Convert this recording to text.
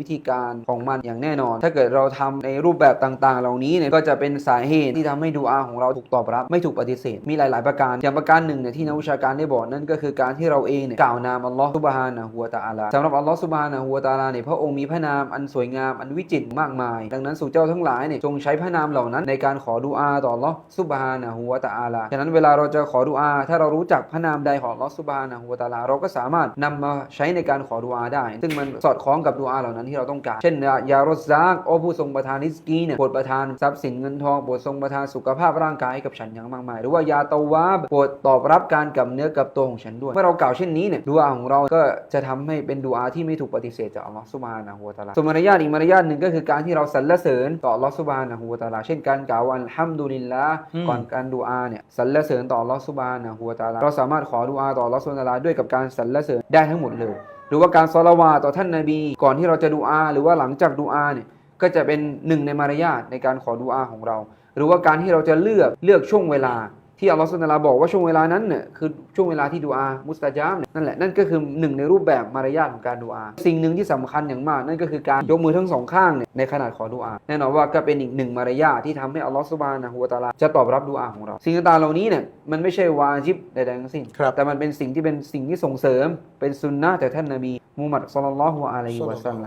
วิธีการของมันอย่างแน่นอน ถ้าเกิดเราทำในรูปแบบต่างๆ เหล่านี้เนี่ยก็จะเป็นสาเหตุที่ทำให้ดูอาของเราถูกตอบรับ ไม่ถูกปฏิเสธ มีหลาย ๆ ประการ อย่างประการหนึ่งเนี่ยที่นักวิชาการได้บอกนั่นก็คือการที่เราเองเนี่ยกล่าวนามอัลลอฮฺซุบฮานะฮูวตะอาลาสำหรับอัลลอฮฺซุบฮานะฮูวตะอาลาเนี่ยพระองค์มีพระนามอันสวยงามอันวิจิตรมากมาย ดังนั้นสู่เจ้าทั้งหลายเนี่ยจงใช้พระนามเหล่านั้น ในการขอดุอาต่ออัลลอฮฺซุบฮานะฮูวตะอาลาฉะนั้นเวลาเราจะขอดุอาถ้าเรารู้จักพระนามใดของอัลลอฮฺซุบฮานะฮูวตะอาลาเราก็สามารถนำมาใช้ในการขอดุอาได้ ซึ่งมันสอดคล้องกับดุอาเหล่านั้นที่เราต้องการ เช่นยารสซากโอผู้ทรงประทานริสกีเนี่ยโปรดประทานทรัพย์สินเงินทองโปรดทรงประทานสุขภาพร่างกายให้กับฉันอย่างมากมาย หรือว่ายาตาวาบโปรดตอบรับการกับเนื้อกับตัวของฉันด้วย เมื่อเรากล่าวเช่นนี้เนี่ยดุอาของเราก็จะทำให้เป็นดุอาที่ไม่ถูกปฏิเสธจากอัลลอฮฺซุบฮานะฮูวะตะอาลาส่วนมารยาทอีกมารยาทหนึ่งก็คือการที่เราสรรเสริญต่ออัลลอฮฺซุบฮานะฮูวะตะอาลาเช่นการกล่าวว่าอัลฮัมดุลิลละอืมก่อนการดุอาเนี่ยสรรเสริญต่ออัลลอฮฺซุบฮานะฮูวะตะอาลาเราสามารถขอดุอาต่ออัลลอฮฺซุบฮานะฮูวะตะอาลาด้วยกับการสรรเสริญได้ทั้งหมดเลย หรือว่าการซอลาวาต่อท่านนาบี ก่อนที่เราจะดูอาหรือว่าหลังจากดูอาเนี่ยก็จะเป็นหนึ่งในมารยาทในการขอดูอาของเรา หรือว่าการที่เราจะเลือกเลือกช่วงเวลา ที่อัลลอฮฺสุลตาราบอกว่าช่วงเวลานั้นเนี่ยคือช่วงเวลาที่ดูอามุสตาจามเนี่ยนั่นแหละนั่นก็คือหนึ่งในรูปแบบมารยาทของการดูอา สิ่งหนึ่งที่สำคัญอย่างมาก นั่นก็คือการยกมือทั้งสองข้างเนี่ยในขณะขอดูอาแน่นอนว่าก็เป็นอีกหนึ่งมารยาทที่ทำให้อัลลอฮฺสุบฮานะฮูวะตะอาลาจะตอบรับดูอาของเรา สิ่งต่างๆเหล่านี้เนี่ยมันไม่ใช่วาจิบใดๆทั้งสิ้นครับแต่มันเป็นสิ่งที่เป็นสิ่งที่ส่งเสริมเป็นซุนนะห์จากท่านนบีมูฮัมมัดศ็อลลัลลอฮุอะลัยฮิวะซัลลัม